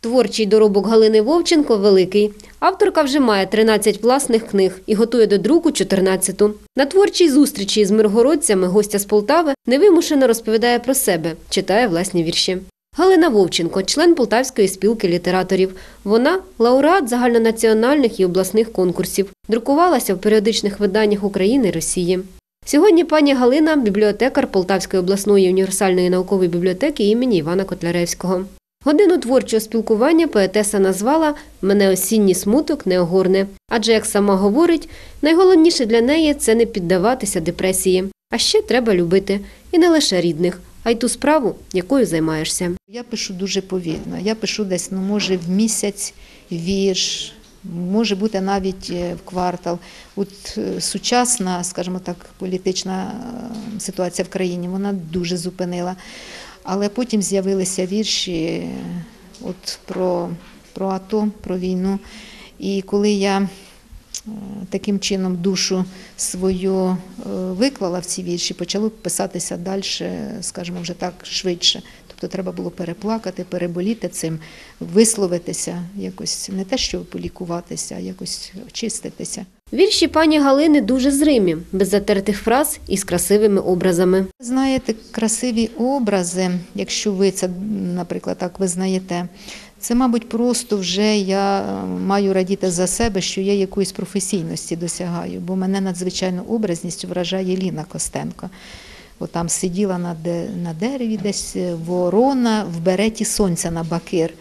Творчий доробок Галини Вовченко великий. Авторка вже має 13 власних книг і готує до друку 14-ту. На творчій зустрічі з миргородцями гостя з Полтави невимушено розповідає про себе, читає власні вірші. Галина Вовченко, член Полтавської спілки літераторів. Вона лауреат загальнонаціональних і обласних конкурсів, друкувалася в періодичних виданнях України і Росії. Сьогодні пані Галина бібліотекар Полтавської обласної універсальної наукової бібліотеки імені Івана Котляревського. Годину творчого спілкування поетеса назвала Мене осінній смуток не огорне. Адже, як сама говорить, найголовніше для неї це не піддаватися депресії. А ще треба любити і не лише рідних, а й ту справу, якою займаєшся. Я пишу дуже повільно. Я пишу десь, ну, може, в місяць вірш, може бути навіть е, в квартал. От е, сучасна, скажімо так, політична е, ситуація в країні, вона дуже зупинила. Але потім з'явилися вірші от про, про АТО, про війну. І коли я е, таким чином душу свою е, виклала в ці вірші, почало писатися далі, скажімо, вже так швидше. Тобто треба було переплакати, переболіти цим, висловитися, якось не те, що полікуватися, а якось очиститися. Вірші пані Галини дуже зримі, без затертих фраз і з красивими образами. Знаєте, красиві образи, якщо ви це, наприклад, так визнаєте, це, мабуть, просто вже я е, маю радіти за себе, що я якоїсь професійності досягаю, бо мене надзвичайно образністю вражає Ліна Костенко. От там сиділа на, на дереві десь е, ворона в береті сонця на бакир.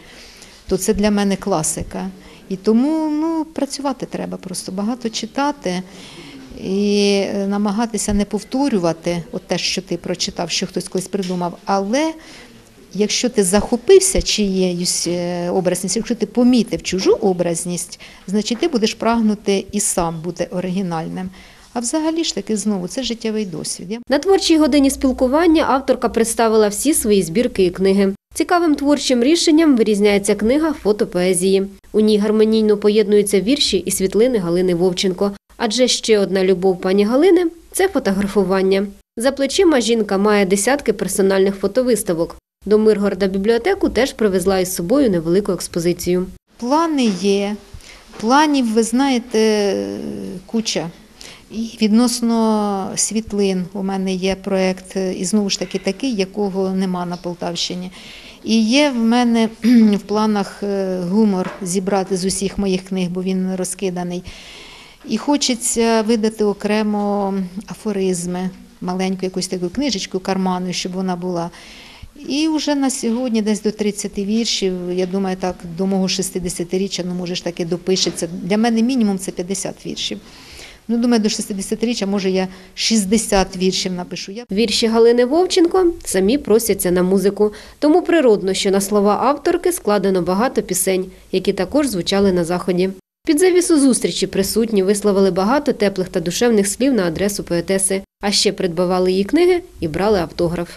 То це для мене класика. І тому ну, працювати треба просто, багато читати і е, намагатися не повторювати от те, що ти прочитав, що хтось колись придумав. Але якщо ти захопився чиєюсь е, образністю, якщо ти помітив чужу образність, значить ти будеш прагнути і сам бути оригінальним. А взагалі ж таки знову це життєвий досвід. На творчій годині спілкування авторка представила всі свої збірки і книги. Цікавим творчим рішенням вирізняється книга фотопоезії. У ній гармонійно поєднуються вірші і світлини Галини Вовченко. Адже ще одна любов пані Галини це фотографування. За плечима жінка має десятки персональних фотовиставок. До Миргорода бібліотеку теж привезла із собою невелику експозицію. Плани є. Планів, ви знаєте, куча. І відносно світлин у мене є проєкт, і знову ж таки такий, якого нема на Полтавщині. І є в мене в планах е, гумор зібрати з усіх моїх книг, бо він розкиданий. І хочеться видати окремо афоризми, маленьку якусь таку книжечку карманну, щоб вона була. І вже на сьогодні десь до 30 віршів, я думаю, так до мого 60-річчя, ну може ж таки допишеться. Для мене мінімум це 50 віршів. Ну, думаю, до 60-річчя, може, я 60 віршів напишу. Вірші Галини Вовченко самі просяться на музику, тому природно, що на слова авторки складено багато пісень, які також звучали на заході. Під завісу зустрічі присутні висловили багато теплих та душевних слів на адресу поетеси, а ще придбавали її книги і брали автограф.